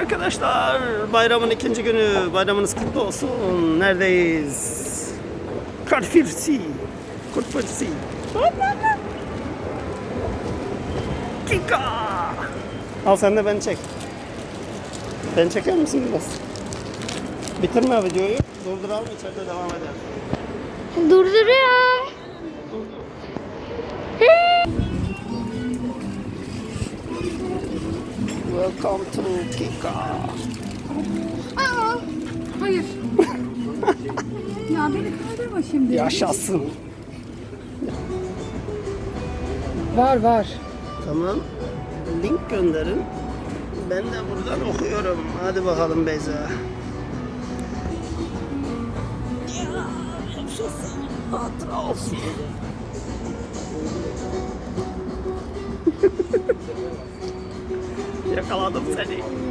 Arkadaşlar bayramın ikinci günü bayramınız kutlu olsun. Neredeyiz? Karfirsi. Kurtfirsi. Kika. Al sen de beni çek. Ben çeker misin biraz? Bitirme videoyu. Durduralım içeride devam edelim. Durduruyorum. Welcome to Kika. Aa, hayır. ya beni kaydırma şimdi. Yaşasın. Var var. Tamam. Link gönderin. Ben de buradan okuyorum. Hadi bakalım Beyza. Ya, yaşasın. Hatıra olsun. かの動に。